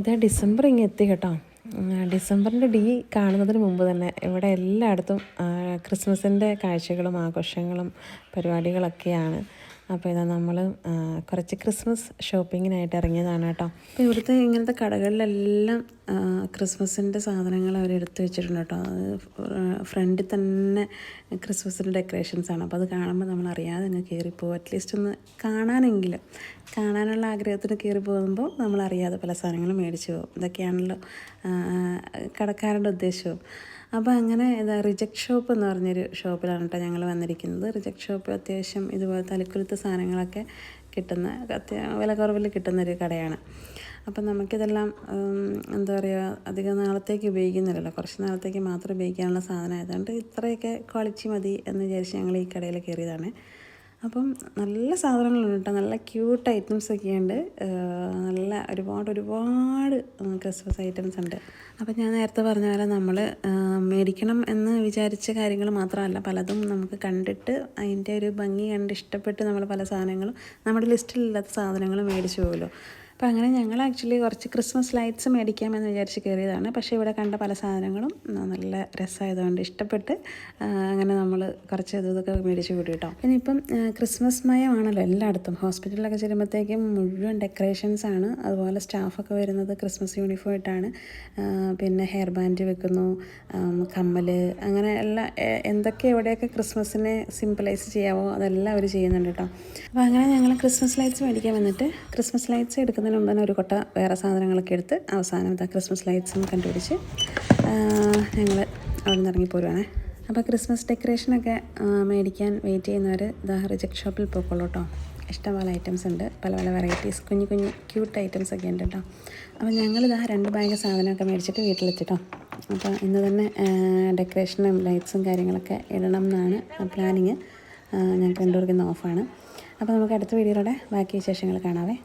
ഇത് ഡിസംബർ ഇങ്ങ് എത്തി കേട്ടോ. ഡിസംബറിന്റെ ഡി കാണുന്നതിന് മുമ്പ് തന്നെ ഇവിടെ എല്ലായിടത്തും ക്രിസ്മസിന്റെ കാഴ്ചകളും ആഘോഷങ്ങളും പരിപാടികളൊക്കെയാണ്. അപ്പോൾ ഇതാ നമ്മൾ കുറച്ച് ക്രിസ്മസ് ഷോപ്പിങ്ങിനായിട്ട് ഇറങ്ങിയതാണ് കേട്ടോ. അപ്പോൾ ഇവിടുത്തെ ഇങ്ങനത്തെ കടകളിലെല്ലാം ക്രിസ്മസിന്റെ സാധനങ്ങൾ അവർ എടുത്ത് വെച്ചിട്ടുണ്ട് കേട്ടോ. അത് ഫ്രണ്ടിൽ തന്നെ ക്രിസ്മസിന്റെ ഡെക്കറേഷൻസാണ്. അപ്പോൾ അത് കാണുമ്പോൾ നമ്മൾ അറിയാതെ അങ്ങ് കയറിപ്പോവും. അറ്റ്ലീസ്റ്റ് ഒന്ന് കാണാനെങ്കിലും കാണാനുള്ള ആഗ്രഹത്തിന് കയറി പോകുമ്പോൾ നമ്മൾ അറിയാതെ പല സാധനങ്ങളും മേടിച്ചു പോകും. ഇതൊക്കെയാണല്ലോ കടക്കാരുടെ ഉദ്ദേശവും. അപ്പോൾ അങ്ങനെ ഇതാ റിജക്ട് ഷോപ്പ് എന്ന് പറഞ്ഞൊരു ഷോപ്പിലാണ് കേട്ടോ ഞങ്ങൾ വന്നിരിക്കുന്നത്. റിജക്ട് ഷോപ്പിൽ അത്യാവശ്യം ഇതുപോലെ തലക്കുരുത്ത സാധനങ്ങളൊക്കെ കിട്ടുന്ന വിലക്കുറവിൽ വില കുറവിൽ കിട്ടുന്നൊരു കടയാണ്. അപ്പം നമുക്കിതെല്ലാം എന്താ പറയുക അധികം നാളത്തേക്ക് ഉപയോഗിക്കുന്നില്ലല്ലോ. കുറച്ച് നാളത്തേക്ക് മാത്രം ഉപയോഗിക്കാനുള്ള സാധനം ആയതുകൊണ്ട് ഇത്രയൊക്കെ ക്വാളിറ്റി മതി എന്ന് വിചാരിച്ച് ഞങ്ങൾ ഈ കടയിൽ കയറിയതാണ്. അപ്പം നല്ല സാധനങ്ങളുണ്ട് കേട്ടോ. നല്ല ക്യൂട്ട് ഐറ്റംസ് ഒക്കെ ഉണ്ട് നല്ല ഒരുപാട് ഒരുപാട് ക്രിസ്മസ് ഐറ്റംസ് ഉണ്ട്. അപ്പം ഞാൻ നേരത്തെ പറഞ്ഞ പോലെ നമ്മൾ മേടിക്കണം എന്ന് വിചാരിച്ച കാര്യങ്ങൾ മാത്രമല്ല. പലതും നമുക്ക് കണ്ടിട്ട് അതിന്റെ ഒരു ഭംഗി കണ്ട് ഇഷ്ടപ്പെട്ട് നമ്മൾ പല സാധനങ്ങളും നമ്മുടെ ലിസ്റ്റിലില്ലാത്ത സാധനങ്ങൾ മേടിച്ചു പോകുമല്ലോ അപ്പോൾ അങ്ങനെ ഞങ്ങൾ ആക്ച്വലി കുറച്ച് ക്രിസ്മസ് ലൈറ്റ്സ് മേടിക്കാമെന്ന് വിചാരിച്ച് കയറിയതാണ്. പക്ഷേ ഇവിടെ കണ്ട പല സാധനങ്ങളും നല്ല രസമായതുകൊണ്ട് ഇഷ്ടപ്പെട്ട് അങ്ങനെ നമ്മൾ കുറച്ച് ഇത് ഇതൊക്കെ മേടിച്ച് കൂടി കേട്ടോ. പിന്നെ ഇപ്പം ക്രിസ്മസ് മയമാണല്ലോ എല്ലായിടത്തും. ഹോസ്പിറ്റലിലൊക്കെ ചെല്ലുമ്പോഴത്തേക്കും മുഴുവൻ ഡെക്കറേഷൻസ് ആണ്. അതുപോലെ സ്റ്റാഫൊക്കെ വരുന്നത് ക്രിസ്മസ് യൂണിഫോം ഇട്ടാണ്. പിന്നെ ഹെയർ ബാൻഡ് വെക്കുന്നു കമ്മൽ അങ്ങനെ എല്ലാ എന്തൊക്കെ എവിടെയൊക്കെ ക്രിസ്മസിനെ സിമ്പിളൈസ് ചെയ്യാവോ അതെല്ലാം അവർ ചെയ്യുന്നുണ്ട് കേട്ടോ. അപ്പോൾ അങ്ങനെ ഞങ്ങൾ ക്രിസ്മസ് ലൈറ്റ്സ് മേടിക്കാൻ വന്നിട്ട് ക്രിസ്മസ് ലൈറ്റ്സ് എടുക്കുന്നതിന് മുമ്പ് തന്നെ ഒരു കൊട്ട വേറെ സാധനങ്ങളൊക്കെ എടുത്ത് അവസാനം ഇതാ ക്രിസ്മസ് ലൈറ്റ്സും കണ്ടുപിടിച്ച് ഞങ്ങൾ അവിടെ നിന്ന് ഇറങ്ങിപ്പോരുവാണേ അപ്പോൾ ക്രിസ്മസ് ഡെക്കറേഷനൊക്കെ മേടിക്കാൻ വെയിറ്റ് ചെയ്യുന്നവർ ഇതാ റിജക്ട് ഷോപ്പിൽ പോയിക്കോളൂ കേട്ടോ ഇഷ്ടംപോലെ ഐറ്റംസ് ഉണ്ട്. പല പല വെറൈറ്റീസ് കുഞ്ഞു കുഞ്ഞു ക്യൂട്ട് ഐറ്റംസ് ഒക്കെ ഉണ്ട് കേട്ടോ അപ്പോൾ ഞങ്ങൾ ഞങ്ങളിതാ രണ്ട് ബാഗ് സാധനമൊക്കെ മേടിച്ചിട്ട് വീട്ടിലെത്തിട്ടോ അപ്പോൾ ഇന്ന് തന്നെ ഡെക്കറേഷനും ലൈറ്റ്സും കാര്യങ്ങളൊക്കെ ഇടണം എന്നാണ് പ്ലാനിങ് ഞങ്ങൾക്ക് രണ്ടുപേർക്കും ഇന്ന് ഓഫാണ് അപ്പോൾ നമുക്ക് അടുത്ത വീഡിയോയിലൂടെ ബാക്കി വിശേഷങ്ങൾ കാണാവേ.